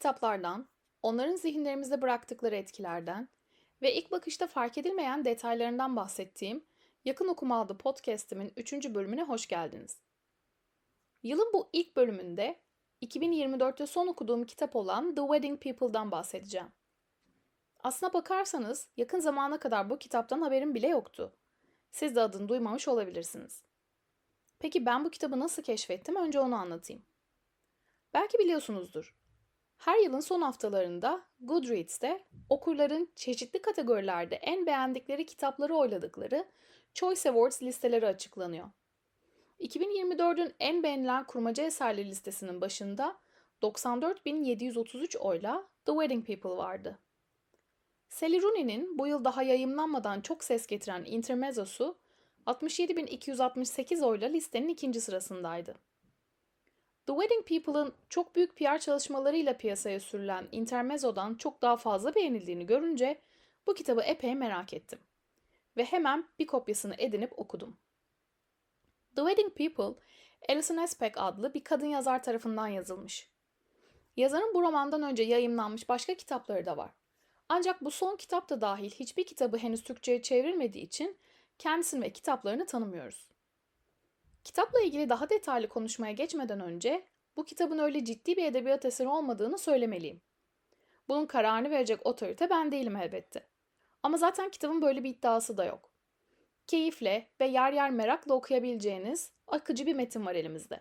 kitaplardan, onların zihinlerimizde bıraktıkları etkilerden ve ilk bakışta fark edilmeyen detaylarından bahsettiğim Yakın Okuma adlı podcast'imin 3. bölümüne hoş geldiniz. Yılın bu ilk bölümünde 2024'te son okuduğum kitap olan The Wedding People'dan bahsedeceğim. Aslına bakarsanız yakın zamana kadar bu kitaptan haberim bile yoktu. Siz de adını duymamış olabilirsiniz. Peki ben bu kitabı nasıl keşfettim? Önce onu anlatayım. Belki biliyorsunuzdur. Her yılın son haftalarında Goodreads'te okurların çeşitli kategorilerde en beğendikleri kitapları oyladıkları Choice Awards listeleri açıklanıyor. 2024'ün en beğenilen kurmaca eserleri listesinin başında 94.733 oyla The Wedding People vardı. Sally Rooney'nin bu yıl daha yayımlanmadan çok ses getiren Intermezzo'su 67.268 oyla listenin ikinci sırasındaydı. The Wedding People'ın çok büyük PR çalışmalarıyla piyasaya sürülen Intermezzo'dan çok daha fazla beğenildiğini görünce bu kitabı epey merak ettim. Ve hemen bir kopyasını edinip okudum. The Wedding People, Alison Espek adlı bir kadın yazar tarafından yazılmış. Yazarın bu romandan önce yayımlanmış başka kitapları da var. Ancak bu son kitap da dahil hiçbir kitabı henüz Türkçe'ye çevrilmediği için kendisini ve kitaplarını tanımıyoruz. Kitapla ilgili daha detaylı konuşmaya geçmeden önce bu kitabın öyle ciddi bir edebiyat eseri olmadığını söylemeliyim. Bunun kararını verecek otorite ben değilim elbette. Ama zaten kitabın böyle bir iddiası da yok. Keyifle ve yer yer merakla okuyabileceğiniz akıcı bir metin var elimizde.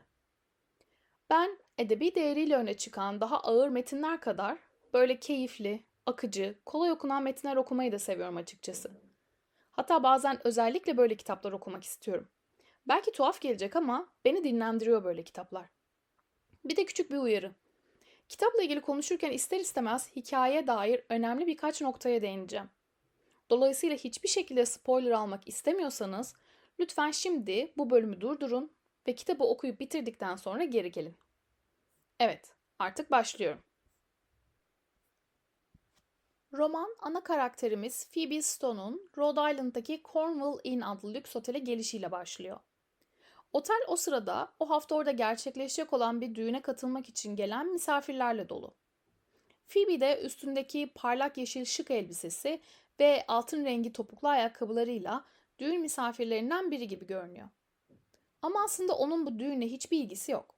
Ben edebi değeriyle öne çıkan daha ağır metinler kadar böyle keyifli, akıcı, kolay okunan metinler okumayı da seviyorum açıkçası. Hatta bazen özellikle böyle kitaplar okumak istiyorum. Belki tuhaf gelecek ama beni dinlendiriyor böyle kitaplar. Bir de küçük bir uyarı. Kitapla ilgili konuşurken ister istemez hikayeye dair önemli birkaç noktaya değineceğim. Dolayısıyla hiçbir şekilde spoiler almak istemiyorsanız lütfen şimdi bu bölümü durdurun ve kitabı okuyup bitirdikten sonra geri gelin. Evet, artık başlıyorum. Roman ana karakterimiz Phoebe Stone'un Rhode Island'daki Cornwall Inn adlı lüks otele gelişiyle başlıyor. Otel o sırada o hafta orada gerçekleşecek olan bir düğüne katılmak için gelen misafirlerle dolu. Phoebe de üstündeki parlak yeşil şık elbisesi ve altın rengi topuklu ayakkabılarıyla düğün misafirlerinden biri gibi görünüyor. Ama aslında onun bu düğüne hiçbir ilgisi yok.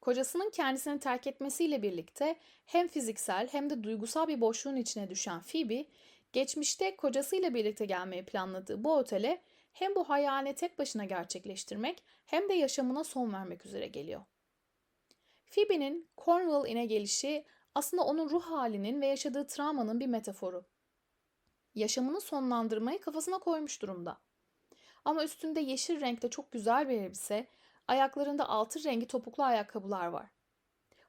Kocasının kendisini terk etmesiyle birlikte hem fiziksel hem de duygusal bir boşluğun içine düşen Phoebe, geçmişte kocasıyla birlikte gelmeyi planladığı bu otele hem bu hayalini tek başına gerçekleştirmek hem de yaşamına son vermek üzere geliyor. Phoebe'nin Cornwall ine gelişi aslında onun ruh halinin ve yaşadığı travmanın bir metaforu. Yaşamını sonlandırmayı kafasına koymuş durumda. Ama üstünde yeşil renkte çok güzel bir elbise, ayaklarında altın rengi topuklu ayakkabılar var.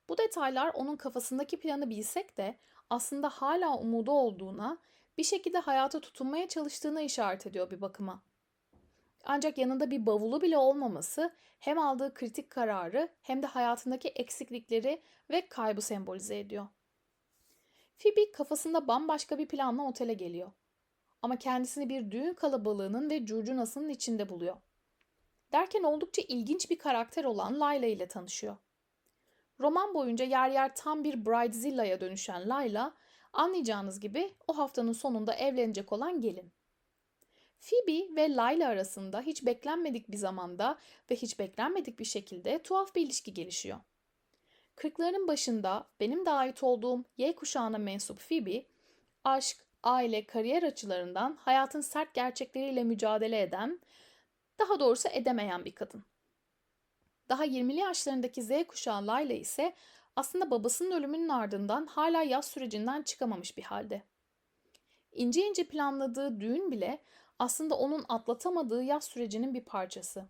Bu detaylar onun kafasındaki planı bilsek de aslında hala umudu olduğuna, bir şekilde hayata tutunmaya çalıştığına işaret ediyor bir bakıma. Ancak yanında bir bavulu bile olmaması hem aldığı kritik kararı hem de hayatındaki eksiklikleri ve kaybı sembolize ediyor. Phoebe kafasında bambaşka bir planla otele geliyor. Ama kendisini bir düğün kalabalığının ve curcunasının içinde buluyor. Derken oldukça ilginç bir karakter olan Layla ile tanışıyor. Roman boyunca yer yer tam bir Bridezilla'ya dönüşen Layla, anlayacağınız gibi o haftanın sonunda evlenecek olan gelin. Phoebe ve Layla arasında hiç beklenmedik bir zamanda ve hiç beklenmedik bir şekilde tuhaf bir ilişki gelişiyor. Kırklarının başında benim de ait olduğum Y kuşağına mensup Phoebe, aşk, aile, kariyer açılarından hayatın sert gerçekleriyle mücadele eden, daha doğrusu edemeyen bir kadın. Daha 20'li yaşlarındaki Z kuşağı Layla ise aslında babasının ölümünün ardından hala yaz sürecinden çıkamamış bir halde. İnce ince planladığı düğün bile aslında onun atlatamadığı yaz sürecinin bir parçası.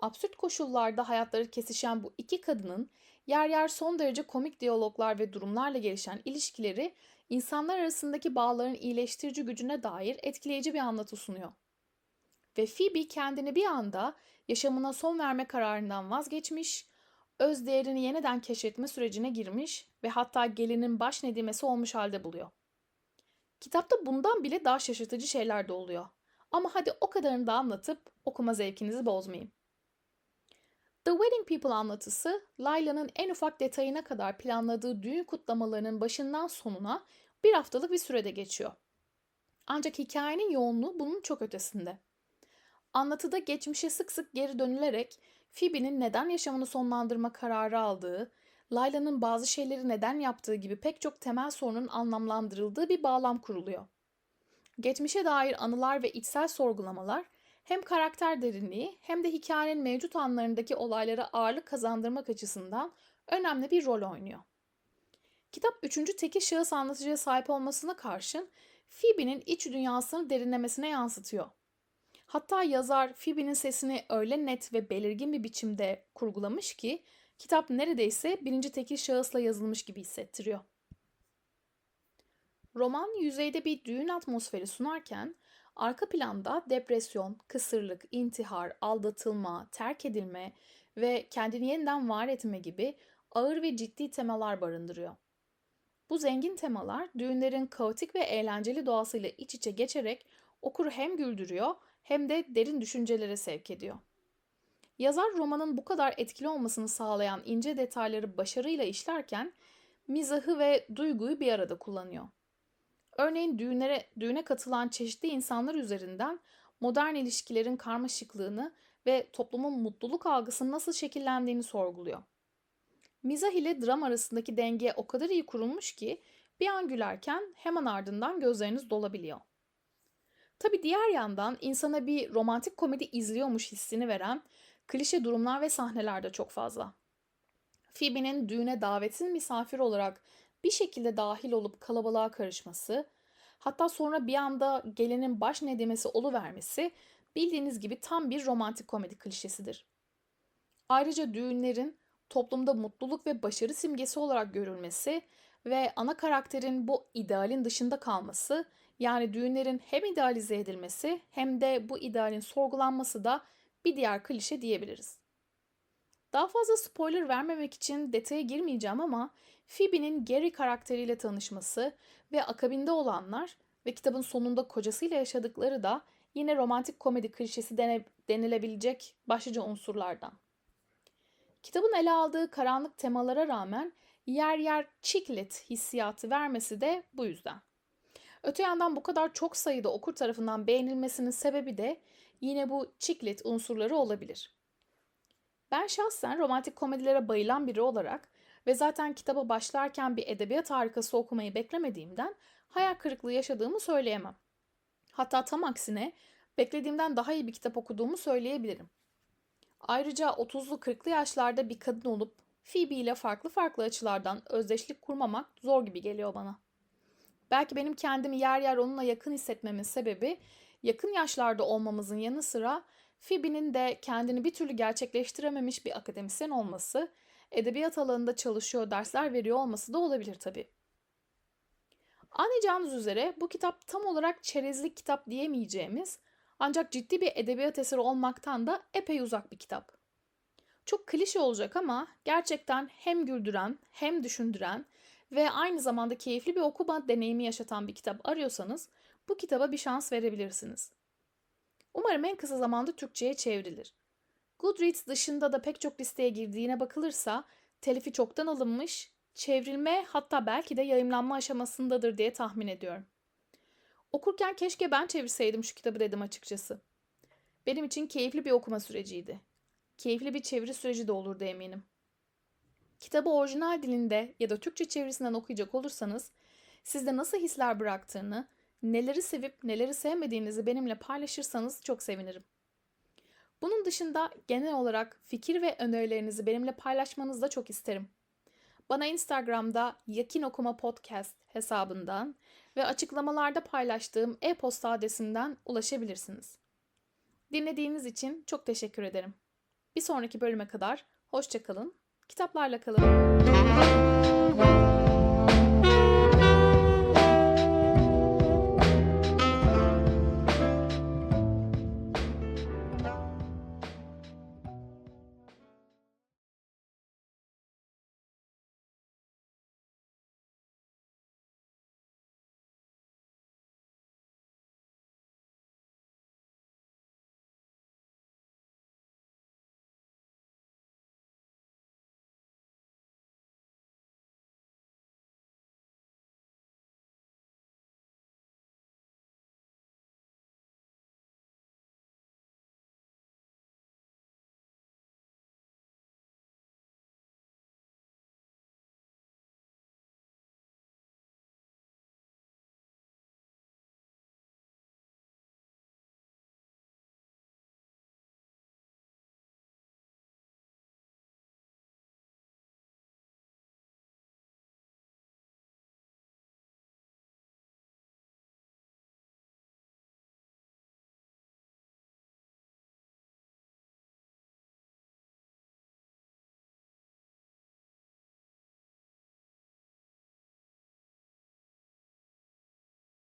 Absürt koşullarda hayatları kesişen bu iki kadının yer yer son derece komik diyaloglar ve durumlarla gelişen ilişkileri insanlar arasındaki bağların iyileştirici gücüne dair etkileyici bir anlatı sunuyor. Ve Phoebe kendini bir anda yaşamına son verme kararından vazgeçmiş, öz değerini yeniden keşfetme sürecine girmiş ve hatta gelinin baş nedimesi olmuş halde buluyor. Kitapta bundan bile daha şaşırtıcı şeyler de oluyor. Ama hadi o kadarını da anlatıp okuma zevkinizi bozmayayım. The Wedding People anlatısı, Layla'nın en ufak detayına kadar planladığı düğün kutlamalarının başından sonuna bir haftalık bir sürede geçiyor. Ancak hikayenin yoğunluğu bunun çok ötesinde. Anlatıda geçmişe sık sık geri dönülerek Phoebe'nin neden yaşamını sonlandırma kararı aldığı, Layla'nın bazı şeyleri neden yaptığı gibi pek çok temel sorunun anlamlandırıldığı bir bağlam kuruluyor. Geçmişe dair anılar ve içsel sorgulamalar hem karakter derinliği hem de hikayenin mevcut anlarındaki olaylara ağırlık kazandırmak açısından önemli bir rol oynuyor. Kitap üçüncü tekil şahıs anlatıcıya sahip olmasına karşın Phoebe'nin iç dünyasını derinlemesine yansıtıyor. Hatta yazar Phoebe'nin sesini öyle net ve belirgin bir biçimde kurgulamış ki kitap neredeyse birinci tekil şahısla yazılmış gibi hissettiriyor. Roman yüzeyde bir düğün atmosferi sunarken arka planda depresyon, kısırlık, intihar, aldatılma, terk edilme ve kendini yeniden var etme gibi ağır ve ciddi temalar barındırıyor. Bu zengin temalar düğünlerin kaotik ve eğlenceli doğasıyla iç içe geçerek okuru hem güldürüyor hem de derin düşüncelere sevk ediyor. Yazar romanın bu kadar etkili olmasını sağlayan ince detayları başarıyla işlerken mizahı ve duyguyu bir arada kullanıyor. Örneğin düğünlere, düğüne katılan çeşitli insanlar üzerinden modern ilişkilerin karmaşıklığını ve toplumun mutluluk algısının nasıl şekillendiğini sorguluyor. Mizah ile dram arasındaki denge o kadar iyi kurulmuş ki bir an gülerken hemen ardından gözleriniz dolabiliyor. Tabi diğer yandan insana bir romantik komedi izliyormuş hissini veren klişe durumlar ve sahneler de çok fazla. Phoebe'nin düğüne davetsiz misafir olarak bir şekilde dahil olup kalabalığa karışması, hatta sonra bir anda gelinin baş nedimesi oluvermesi bildiğiniz gibi tam bir romantik komedi klişesidir. Ayrıca düğünlerin toplumda mutluluk ve başarı simgesi olarak görülmesi ve ana karakterin bu idealin dışında kalması, yani düğünlerin hem idealize edilmesi hem de bu idealin sorgulanması da bir diğer klişe diyebiliriz. Daha fazla spoiler vermemek için detaya girmeyeceğim ama Phoebe'nin Gary karakteriyle tanışması ve akabinde olanlar ve kitabın sonunda kocasıyla yaşadıkları da yine romantik komedi klişesi dene, denilebilecek başlıca unsurlardan. Kitabın ele aldığı karanlık temalara rağmen yer yer chick hissiyatı vermesi de bu yüzden. Öte yandan bu kadar çok sayıda okur tarafından beğenilmesinin sebebi de yine bu chick unsurları olabilir. Ben şahsen romantik komedilere bayılan biri olarak ve zaten kitaba başlarken bir edebiyat harikası okumayı beklemediğimden hayal kırıklığı yaşadığımı söyleyemem. Hatta tam aksine beklediğimden daha iyi bir kitap okuduğumu söyleyebilirim. Ayrıca 30'lu 40'lı yaşlarda bir kadın olup Phoebe ile farklı farklı açılardan özdeşlik kurmamak zor gibi geliyor bana. Belki benim kendimi yer yer onunla yakın hissetmemin sebebi yakın yaşlarda olmamızın yanı sıra Phoebe'nin de kendini bir türlü gerçekleştirememiş bir akademisyen olması, edebiyat alanında çalışıyor, dersler veriyor olması da olabilir tabii. Anlayacağınız üzere bu kitap tam olarak çerezlik kitap diyemeyeceğimiz ancak ciddi bir edebiyat eseri olmaktan da epey uzak bir kitap. Çok klişe olacak ama gerçekten hem güldüren hem düşündüren ve aynı zamanda keyifli bir okuma deneyimi yaşatan bir kitap arıyorsanız bu kitaba bir şans verebilirsiniz. Umarım en kısa zamanda Türkçe'ye çevrilir. Goodreads dışında da pek çok listeye girdiğine bakılırsa telifi çoktan alınmış, çevrilme hatta belki de yayımlanma aşamasındadır diye tahmin ediyorum. Okurken keşke ben çevirseydim şu kitabı dedim açıkçası. Benim için keyifli bir okuma süreciydi. Keyifli bir çeviri süreci de olurdu eminim. Kitabı orijinal dilinde ya da Türkçe çevirisinden okuyacak olursanız sizde nasıl hisler bıraktığını, neleri sevip neleri sevmediğinizi benimle paylaşırsanız çok sevinirim. Bunun dışında genel olarak fikir ve önerilerinizi benimle paylaşmanızı da çok isterim. Bana Instagram'da Yakin Okuma Podcast hesabından ve açıklamalarda paylaştığım e-posta adresinden ulaşabilirsiniz. Dinlediğiniz için çok teşekkür ederim. Bir sonraki bölüme kadar hoşçakalın, kitaplarla kalın.